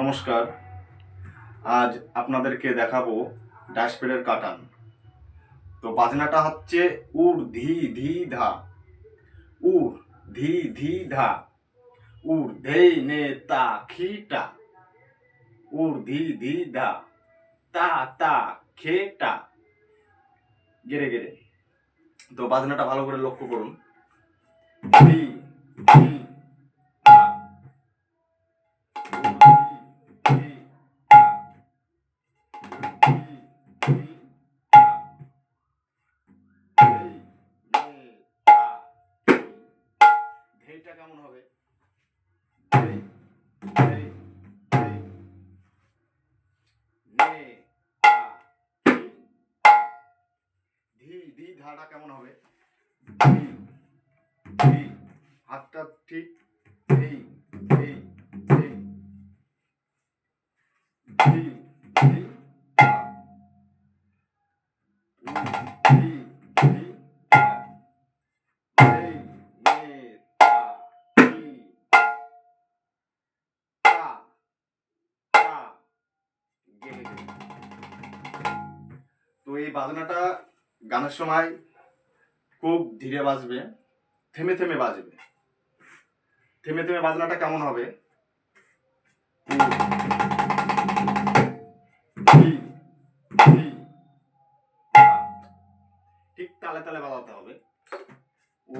নমস্কার। আজ আপনাদেরকে দেখাবো ড্যাশপেডের কাটান। তো বাজনাটা হচ্ছে উর ধি ধি ধা। উর ধি ধি ধা। উর ধে নে তা খিটা উর ধি ধি ধা। তা তা খেটা গেরে গেরে তো বাজনাটা ভালো করে লক্ষ্য করুন। ধি ধেইটা কেমন হবে ধি, ধা। ধাটা কেমন হবে। হাতটা ঠিক ধি ধি ধি এই বাজনাটা গানের সময় খুব ধীরে বাজবে, থেমে থেমে বাজবে। থেমে থেমে বাজনাটা কেমন হবে? ঠিক তালে তালে বাজাতে হবে। ও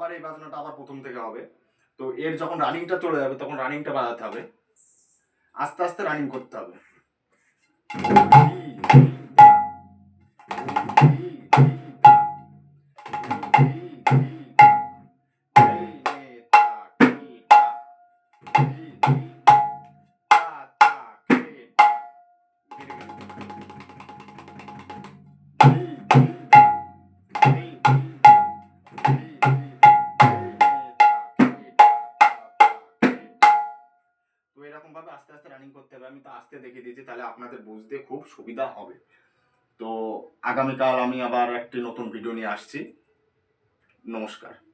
আবার এই বাজনাটা আবার প্রথম থেকে হবে তো এর যখন রানিংটা চলে যাবে তখন রানিংটা বাজাতে হবে আস্তে আস্তে রানিং করতে হবে Thank এরকম ভাবে আস্তে আস্তে রানিং করতে হবে, আমি তো আস্তে দেখিয়ে দিয়েছি, তাহলে আপনাদের বুঝতে খুব সুবিধা হবে। তো আগামীকাল আমি আবার একটি নতুন ভিডিও নিয়ে আসছি। নমস্কার।